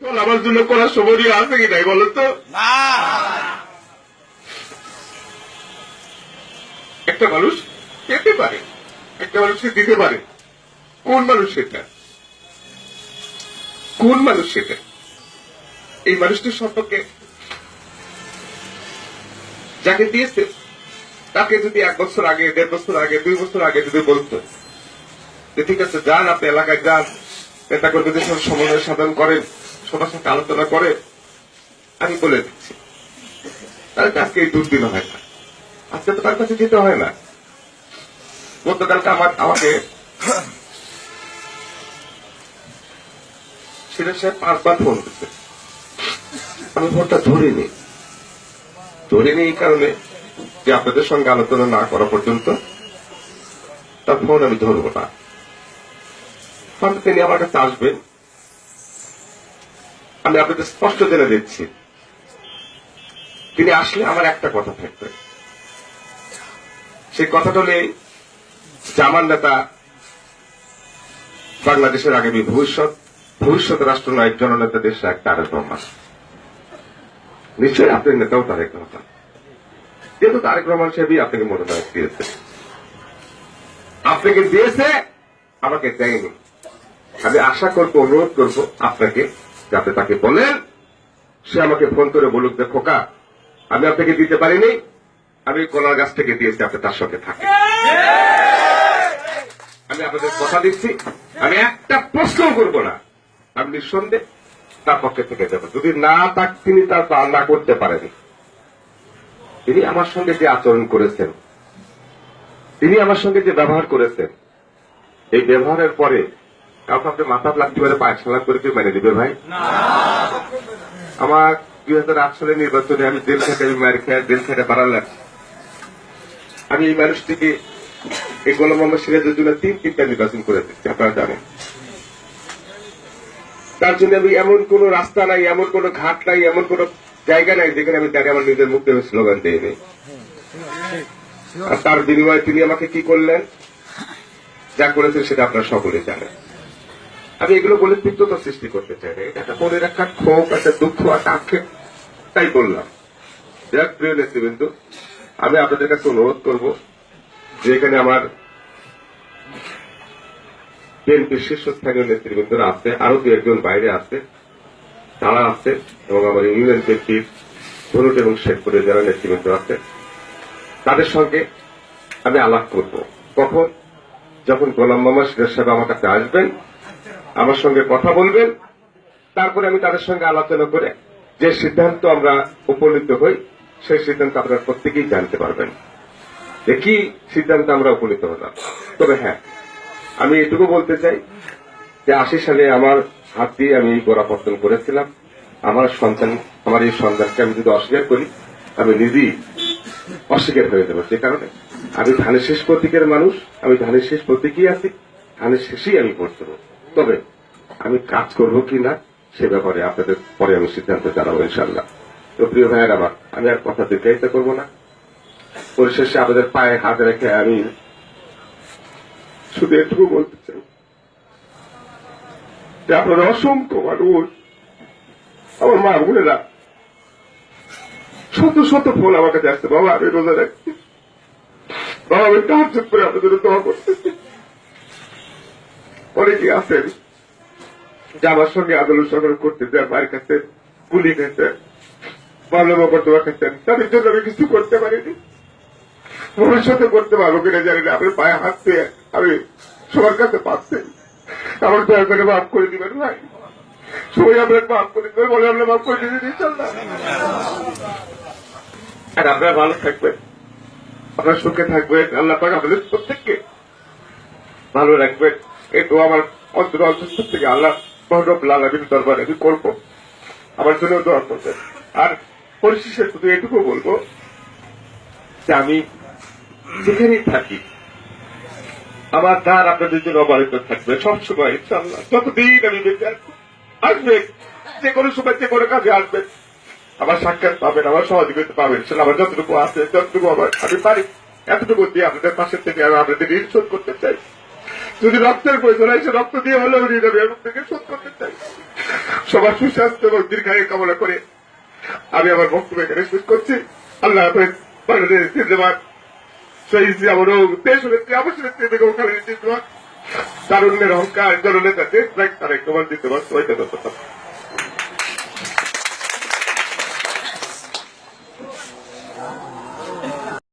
আমার জন্য করার সময় আছে কি নাই বলো তো? একটা মানুষ পেতে পারে একটা মানুষকে দিতে পারে। কোন মানুষ সেটা? কোন মানুষ সেটা? এই মানুষটির সম্পর্কে যাকে দিয়েছে তাকে যদি এক বছর আগে দেড় বছর আগে দুই বছর আগে যদি বলতো যে ঠিক আছে যান আপনি এলাকায় যান নেতা কর্মীদের সঙ্গে সমন্বয় সাধন করেন। সবার সাথে আলোচনা করে আমি বলে দিচ্ছি। তাহলে আজকে এই দুর্দিন হয় না। আজকে তো তার কাছে যেতে হয় না। গতকালকে আমার আমাকে সেটা সে পাঁচবার ফোন করছে আমি ফোনটা ধরিনি। ধরিনি এই কারণে যে আপনাদের সঙ্গে আলোচনা না করা পর্যন্ত তার ফোন আমি ধরবো না। হয়তো তিনি আমার কাছে আসবেন। আমি আপনাদের স্পষ্ট জেনে দিচ্ছি। তিনি আসলে আমার একটা কথা থাকবে। সেই কথাটা হলে জামান নেতা বাংলাদেশের আগামী ভবিষ্যৎ ভবিষ্যৎ রাষ্ট্রনায়ক জননেতা দেশের এক তারেক রহমান নিশ্চয়ই আপনার নেতাও তারেক রহমান। যেহেতু তারেক রহমান সাহেবই আপনাকে মনোনয়ন দিয়েছে। আপনাকে দিয়েছে, আমাকে দেয়নি। আমি আশা করব, অনুরোধ করব আপনাকে যাতে তাকে বলেন সে আমাকে ফোন করে বলুক যে খোকা, আমি আপনাকে দিতে পারিনি, আমি কলার গাছ থেকে দিয়েছি, আপনি তার সঙ্গে থাকেন। আমি আপনাদের কথা দিচ্ছি, আমি একটা প্রশ্ন করব না। আমি নিঃসন্দেহে তার পক্ষে থেকে দেবো যদি না তাক তিনি তার তা না করতে পারেন। তিনি আমার সঙ্গে যে আচরণ করেছেন, তিনি আমার সঙ্গে যে ব্যবহার করেছেন, এই ব্যবহারের পরে কাউকে আপনি মাথা লাগতে পারে পায়ে সালাদ করে কেউ মেনে দিবে ভাই? আমার দুই হাজার আট সালের নির্বাচনে আমি জেল থেকে আমি মার খেয়ে, জেল থেকে বাড়ালাম। আমি এই মানুষটিকে এই গোলাম মোহাম্মদ সিরাজের জন্য তিন তিনটা নির্বাচন করে দিচ্ছি, আপনারা জানেন। তার জন্য আমি এমন কোন রাস্তা নাই, এমন কোন ঘাট নাই, এমন কোন জায়গা নাই যেখানে আমি দাঁড়িয়ে আমার নিজের মুখ থেকে স্লোগান দিইনি আর তার বিনিময়ে তিনি আমাকে কি করলেন? যা করেছেন সেটা আপনারা সকলে জানেন। আমি এগুলো বলে তিক্ততা সৃষ্টি করতে চাই না। এটা একটা মনের একটা ক্ষোভ, একটা দুঃখ, একটা আক্ষেপ। তাই বললাম। যাক প্রিয় নেতৃবৃন্দ, আমি আপনাদের কাছে অনুরোধ করব যে এখানে আমার বিএনপির শীর্ষস্থানীয় নেতৃবৃন্দরা আছে আরও দু একজন বাইরে আছে তারা আছে এবং আমার ইউনিয়ন বিএনপির ধরুট এবং শেখপুরের যারা নেতৃবৃন্দ আছে তাদের সঙ্গে আমি আলাপ করব। কখন? যখন গোলাম মামা সিরাজ সাহেব আমার কাছে আসবেন আমার সঙ্গে কথা বলবেন। তারপরে আমি তাদের সঙ্গে আলোচনা করে যে সিদ্ধান্ত আমরা উপনীত হই, সেই সিদ্ধান্ত আপনারা প্রত্যেকেই জানতে পারবেন যে কি সিদ্ধান্ত আমরা উপনীত হলাম। তবে হ্যাঁ আমি এটুকু বলতে চাই যে আশি সালে আমার হাত দিয়ে আমি গোড়াপত্তন করেছিলাম। আমার সন্তান, আমার এই সন্তানকে আমি যদি অস্বীকার করি, আমি নিজেই অস্বীকার হয়ে যাব যে কারণে। আমি ধানের শেষ প্রতীকের মানুষ, আমি ধানের শেষ প্রতীকই আছি, ধানের শেষেই আমি ভোট দেবো তবে আমি কাজ করব কি না, সে ব্যাপারে আপনাদের পরে আমি সিদ্ধান্ত জানাব ইনশাল্লাহ তো প্রিয় ভাইয়ের আমার, আমি আর কথা দীর্ঘায়িত করব না। পরিশেষে আপনাদের পায়ে হাত রেখে আমি শুধু এটুকু বলতে চাই যে আপনারা অসংখ্য মানুষ, আমার মা বোনেরা, শত শত ফোন আমার কাছে আসছে। বাবা, আমি রোজা রাখছি। বাবা, আমি কাজ করে আপনাদের দোয়া করতেছি অনেকে আছেন যে আমার সঙ্গে আদল সংগ্রহ করতে দেয় মায়ের কাছে গুলি খেতে বাবলা বাবার দোয়া খেতেন তাদের জন্য আমি কিছু করতে পারিনি। ভবিষ্যতে করতে পারব কিনা জানি না আপনি পায়ে হাত দিয়ে আমি সবার কাছে পাচ্ছি আমার দয়া করে মাফ করে দিবেন ভাই। সবাই আপনার মাফ করে দিবেন বলে আমরা মাফ করে দিবেন, ইনশাল্লাহ। আর আপনারা ভালো থাকবেন, আপনার সুখে থাকবেন, আল্লাহ পাক আপনাদের প্রত্যেককে ভালো রাখবেন। এই আমার অন্তর অন্তর থেকে আল্লাহ লাল আবিন দরবারে আমি করব। আমার জন্য দোয়া করবেন। আর পরিশেষে শুধু এটুকু বলব যে আমি যেখানেই থাকি, আমার দ্বার আপনাদের জন্য অবাহিত থাকবে সবসময় ইনশাল্লাহ যতদিন আমি বেঁচে আসবে। যে কোনো সময় যে কোনো কাজে আসবেন আমার সাক্ষাৎ পাবেন, আমার সহযোগিতা পাবেন। সেটা আমার যতটুকু আছে, যতটুকু আমার আমি পারি, এতটুকু দিয়ে আপনাদের পাশে থেকে আমি আপনাদের নিরীক্ষণ করতে চাই। যদি রক্তের প্রয়োজন হয়, সে রক্ত দিয়ে হলেও যাবে এবং থেকে শোধ করতে চাই সবার সুস্বাস্থ্য এবং দীর্ঘায়ু কামনা করে আমি আমার বক্তব্য এখানে শেষ করছি। আল্লাহ হাফেজ সেই জিন্দাবাদ। দেশ নেত্রী অবশ্যই নেত্রী, বেগম খালেদা জিন্দাবাদ তারুণ্যের অহংকার জননেতা দেশ তারেক তোমার জিন্দাবাদ। সবাইকে ধন্যবাদ।